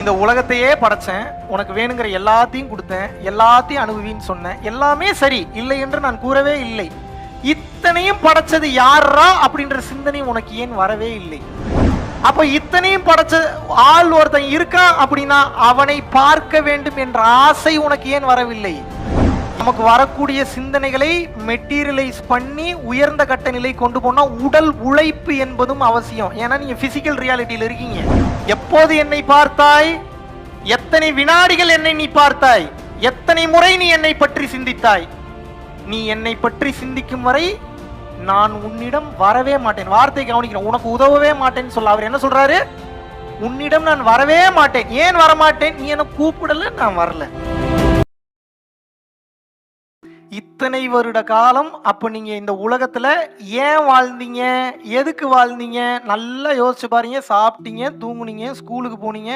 இந்த உலகத்தையே படைச்சேன். உனக்கு வேணுங்கிற எல்லாத்தையும் கொடுத்தேன். எல்லாத்தையும் அனுபவின்னு சொன்னேன். எல்லாமே சரி. இல்லை என்று நான் கூறவே இல்லை. இத்தனையும் படைச்சது யாரா அப்படின்ற சிந்தனை உனக்கு ஏன் வரவே இல்லை? அப்ப இத்தனையும் படைச்ச ஆள் ஒருத்தன் இருக்கான் அப்படின்னா அவனை பார்க்க வேண்டும் என்ற ஆசை உனக்கு ஏன் வரவில்லை? நமக்கு வரக்கூடிய சிந்தனைகளை மெட்டீரியலைஸ் பண்ணி உயர்ந்த கட்ட நிலை கொண்டு போனா உடல் உழைப்பு என்பதும் அவசியம். ஏன்னா நீங்க பிசிக்கல் ரியாலிட்டியில் இருக்கீங்க. எப்போது என்னை பார்த்தாய்? எத்தனை வினாடிகள் என்னை நீ பார்த்தாய்? எத்தனை முறை நீ என்னை பற்றி சிந்தித்தாய்? நீ என்னை பற்றி சிந்திக்கும் வரை நான் உன்னிடம் வரவே மாட்டேன். வார்த்தை கவனிக்கிறேன் உனக்கு உதவவே மாட்டேன்னு சொல்ல. அவர் என்ன சொல்றாரு? உன்னிடம் நான் வரவே மாட்டேன். ஏன் வரமாட்டேன்? நீ என்ன கூப்பிடல நான் வரல. இத்தனை வருட காலம் அப்போ நீங்கள் இந்த உலகத்தில் ஏன் வாழ்ந்தீங்க? எதுக்கு வாழ்ந்தீங்க? நல்லா யோசிச்சு பாருங்க. சாப்பிட்டீங்க தூங்குனீங்க ஸ்கூலுக்கு போனீங்க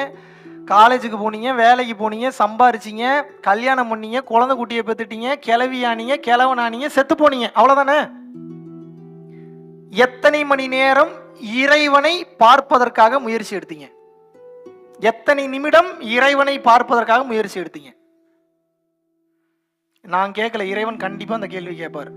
காலேஜுக்கு போனீங்க வேலைக்கு போனீங்க சம்பாரிச்சீங்க கல்யாணம் பண்ணீங்க குழந்தை குட்டியை பெற்றுட்டீங்க கிளவியானீங்க கிழவனானீங்க செத்து போனீங்க. அவ்வளோதானே எத்தனை மணி நேரம் இறைவனை பார்ப்பதற்காக முயற்சி எடுத்தீங்க? எத்தனை நிமிடம் இறைவனை பார்ப்பதற்காக முயற்சி எடுத்தீங்க? நான் கேட்கல இறைவன் கண்டிப்பா அந்த கேள்வி கேட்பார்.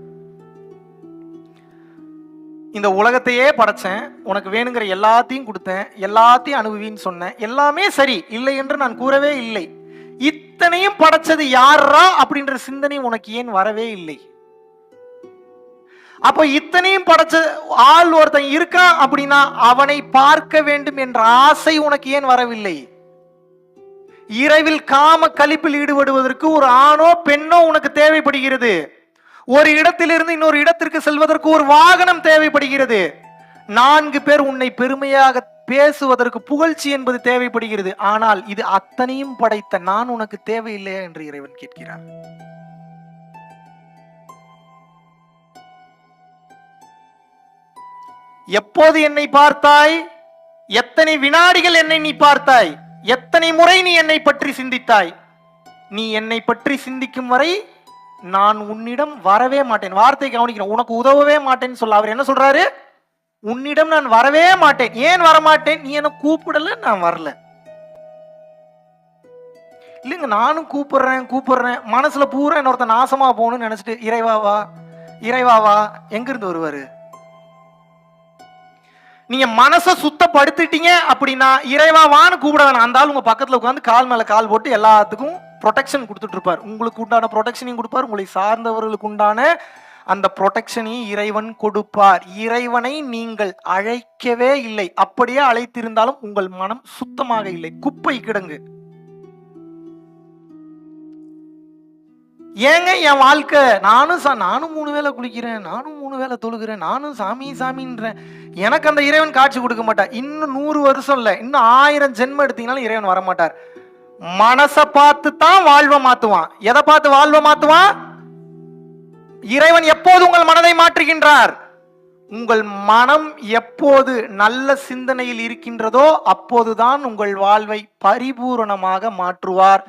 இந்த உலகத்தையே படைச்சேன் உனக்கு வேணுங்கிற எல்லாத்தையும் கொடுத்தேன் எல்லாத்தையும் அனுபவின்னு சொன்னேன் எல்லாமே சரி இல்லை என்று நான் கூறவே இல்லை. இத்தனையும் படைச்சது யாரா அப்படின்ற சிந்தனை உனக்கு ஏன் வரவே இல்லை? அப்ப இத்தனையும் படைச்ச ஆள் ஒருத்தன் இருக்கான் அப்படின்னா அவனை பார்க்க வேண்டும் என்ற ஆசை உனக்கு ஏன் வரவில்லை? இரவில் காம கழிப்பில் ஈடுபடுவதற்கு ஒரு ஆணோ பெண்ணோ உனக்கு தேவைப்படுகிறது. ஒரு இடத்திலிருந்து இன்னொரு இடத்திற்கு செல்வதற்கு ஒரு வாகனம் தேவைப்படுகிறது. நான்கு பேர் உன்னை பெருமையாக பேசுவதற்கு புகழ்ச்சி என்பது தேவைப்படுகிறது. ஆனால் இது அத்தனையும் படைத்த நான் உனக்கு தேவையில்லையா என்று இறைவன் கேட்கிறார். எப்போது என்னை பார்த்தாய்? எத்தனை வினாடிகள் என்னை நீ பார்த்தாய்? எத்தனை முறை நீ என்னை பற்றி சிந்தித்தாய்? நீ என்னை பற்றி சிந்திக்கும் வரை நான் உன்னிடம் வரவே மாட்டேன். வார்த்தை கவனிக்கிறேன் உனக்கு உதவவே மாட்டேன்னு சொல்ல. அவர் என்ன சொல்றாரு? உன்னிடம் நான் வரவே மாட்டேன். ஏன் வரமாட்டேன்? நீ என்ன கூப்பிடல நான் வரல. இல்லைங்க நானும் கூப்பிடுறேன் கூப்பிடுறேன். மனசுல பூரா இன்னொருத்த நாசமா போகணும்னு நினைச்சிட்டு இறைவாவா இறைவாவா எங்கிருந்து வருவாரு? நீங்க மனசை சுத்தப்படுத்திட்டீங்க அப்படின்னா இறைவா வான்னு கூப்பிட வேணாம் அந்த ஆள் உங்க பக்கத்துல உட்காந்து கால் மேல கால் போட்டு எல்லாத்துக்கும் ப்ரொடெக்ஷன் கொடுத்துட்டு இருப்பார். உங்களுக்கு உண்டான ப்ரொடெக்ஷனையும் கொடுப்பார். உங்களை சார்ந்தவர்களுக்கு உண்டான அந்த ப்ரொடெக்ஷனையும் இறைவன் கொடுப்பார். இறைவனை நீங்கள் அழைக்கவே இல்லை. அப்படியே அழைத்திருந்தாலும் உங்கள் மனம் சுத்தமாக இல்லை. குப்பை கிடங்கு. ஏங்க என் வாழ்க்கை? நானும் சா நானும் மூணு வேளை குளிக்கிறேன் நானும் மூணு வேளை தொழுகிறேன் நானும் சாமி சாமின்றேன். எனக்கு அந்த இறைவன் காட்சி கொடுக்க மாட்டார். இன்னும் நூறு வருஷம் இல்லை இன்னும் ஆயிரம் ஜென்மம் எடுத்தீங்கனாலும் இறைவன் வர மாட்டார் மனசை பார்த்து தான் வாழ்வை மாத்துவான். எதை பார்த்து வாழ்வை மாத்துவான்? இறைவன் எப்போது உங்கள் மனதை மாற்றுகின்றார்? உங்கள் மனம் எப்போது நல்ல சிந்தனையில் இருக்கின்றதோ அப்போதுதான் உங்கள் வாழ்வை பரிபூரணமாக மாற்றுவார்.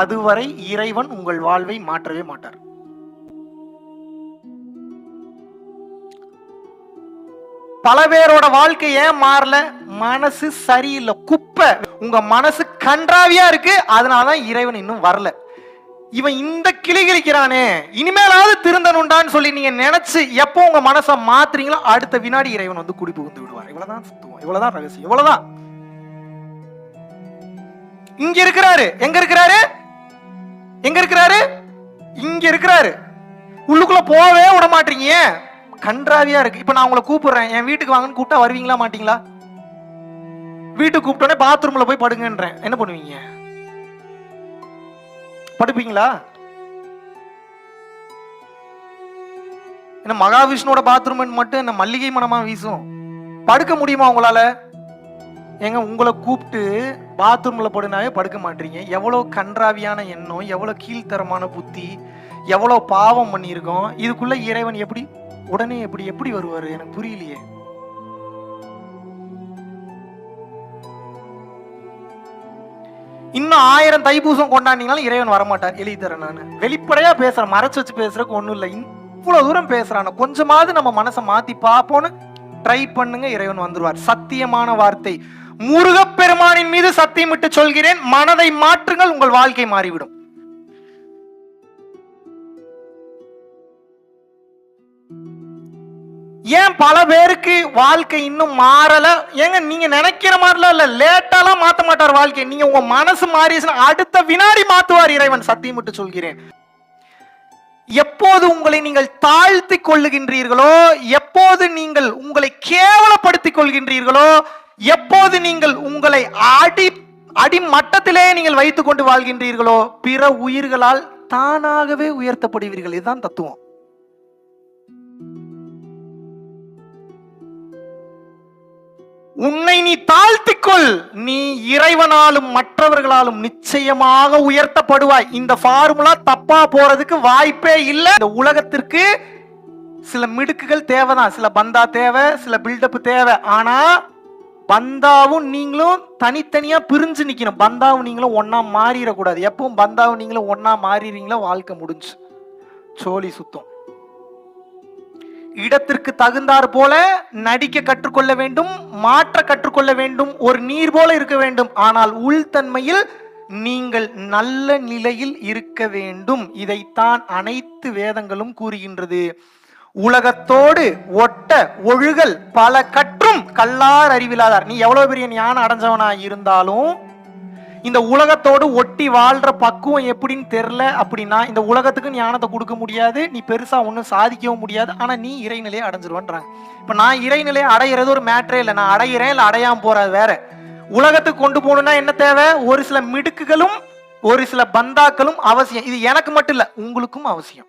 அதுவரை இறைவன் உங்கள் வாழ்வை மாற்றவே மாட்டார். பல பேரோட வாழ்க்கை ஏன் மாறல மனசு சரியில்லை குப்பை. உங்க மனசு கன்றாவியா இருக்கு அதனாலதான் இறைவன் இன்னும் வரல. இவன் இந்த கிளி கிழிக்கிறானே இனிமேலாவது திருந்தனுண்டான்னு சொல்லி நீங்க நினைச்சு எப்போ உங்க மனசை மாத்துறீங்களோ அடுத்த வினாடி இறைவன் வந்து குடி புகுந்து விடுவார். இவ்வளவுதான் சுத்துவோம் இவ்வளவுதான் ரகசியம் இவ்வளவுதான். இங்க இருக்கிறாரு. எங்க இருக்கிறாரு? எங்க இருக்கிறாரு? இங்க இருக்கிறாரு. உள்ளுக்குள்ள போவே விட மாட்டீங்க. கன்றாவியா இருக்கு. இப்ப நான் உங்களை கூப்பிடுறேன். என் வீட்டுக்கு வாங்கன்னு கூப்பிட்டா வருவீங்களா மாட்டீங்களா? வீட்டுக்கு கூப்பிட்டோன்னே பாத்ரூம்ல போய் படுங்கன்றேன். என்ன பண்ணுவீங்க? படுப்பீங்களா? என்ன மகாவிஷ்ணுவோட பாத்ரூம் மட்டும் என்ன மல்லிகை மனமா வீசும்? படுக்க முடியுமா உங்களால? ஏங்க உங்களை கூப்பிட்டு பாத்ரூம்ல படுனாவே படுக்க மாட்டீங்க. எவ்வளோ கன்றாவியான எண்ணம் எவ்வளோ கீழ்த்தரமான புத்தி எவ்வளோ பாவம் பண்ணியிருக்கோம். இதுக்குள்ள இறைவன் எப்படி உடனே எப்படி எப்படி வருவார்? எனக்கு புரியலையே. இன்னும் ஆயிரம் தைப்பூசம் கொண்டாடினாலும் இறைவன் வரமாட்டார் எழுதித்தரேன் நான். வெளிப்படையா பேசுறேன் மறைச்சு வச்சு பேசுறதுக்கு ஒண்ணும் இல்லை. இவ்வளவு தூரம் பேசுறான கொஞ்சமாவது நம்ம மனசை மாத்தி பார்ப்போன்னு ட்ரை பண்ணுங்க இறைவன் வந்துருவார். சத்தியமான வார்த்தை. முருகப்பெருமானின் மீது சத்தியமிட்டு சொல்கிறேன் மனதை மாற்றுங்கள் உங்கள் வாழ்க்கை மாறிவிடும். ஏன் பல பேருக்கு வாழ்க்கை இன்னும் மாறல? ஏங்க நீங்க நினைக்கிற மாதிரிலாம் இல்ல. லேட்டாலாம் மாத்த மாட்டார் வாழ்க்கை. நீங்க உங்க மனசு மாறிச்சுன்னா அடுத்த வினாடி மாத்துவார் இறைவன் சத்தியமிட்டு சொல்கிறேன். எப்போது உங்களை நீங்கள் தாழ்த்தி கொள்ளுகின்றீர்களோ எப்போது நீங்கள் உங்களை கேவலப்படுத்திக் கொள்கின்றீர்களோ எப்போது நீங்கள் உங்களை அடி அடிமட்டத்திலே நீங்கள் வைத்துக் கொண்டு வாழ்கின்றீர்களோ பிற உயிர்களால் தானாகவே உயர்த்தப்படுவீர்கள். இதுதான் தத்துவம். உன்னை நீ தாழ்த்திக்கொள். நீ இறைவனாலும் மற்றவர்களாலும் நிச்சயமாக உயர்த்தப்படுவாய். இந்த ஃபார்முலா தப்பா போறதுக்கு வாய்ப்பே இல்லை. இந்த உலகத்திற்கு சில மிடுக்குகள் தேவைதான். சில பந்தா தேவை சில பில்டப் தேவை. ஆனா பந்தாவும் நீங்களும் தனித்தனியா பிரிஞ்சு நிக்கணும். பந்தாவும் நீங்களும் ஒன்னா மாறிடக்கூடாது. எப்பவும் பந்தாவும் நீங்களும் ஒன்னா மாறிடுறீங்களோ வாழ்க்கை முடிஞ்சு. சோழி சுத்தம். இடத்திற்கு தகுந்தாற் போல நடிக்க கற்றுக்கொள்ள வேண்டும் மாற்ற கற்றுக்கொள்ள வேண்டும் ஒரு நீர் போல இருக்க வேண்டும். ஆனால் உள்தன்மையில் நீங்கள் நல்ல நிலையில் இருக்க வேண்டும். இதைத்தான் அனைத்து வேதங்களும் கூறுகின்றது. உலகத்தோடு ஒட்ட ஒழுகல் பல கற்றும் கல்லார் அறிவிலாதார். நீ எவ்வளவு பெரிய ஞானம் அடைஞ்சவனா இருந்தாலும் இந்த உலகத்தோடு ஒட்டி வாழ்ற பக்குவம் எப்படின்னு தெரில அப்படின்னா இந்த உலகத்துக்கு ஞானத்தை கொடுக்க முடியாது நீ பெருசா ஒன்றும் சாதிக்கவும் முடியாது ஆனா நீ இறைநிலையை அடைஞ்சிருவன்றாங்க. இப்ப நான் இறைநிலையை அடையிறது ஒரு மேட்ரே இல்லை. நான் அடையிறேன் இல்லை அடையாம போறது வேற. உலகத்துக்கு கொண்டு போகணும்னா என்ன தேவை? ஒரு சில மிடுக்குகளும் ஒரு சில பந்தாக்களும் அவசியம். இது எனக்கு மட்டும் இல்ல உங்களுக்கும் அவசியம்.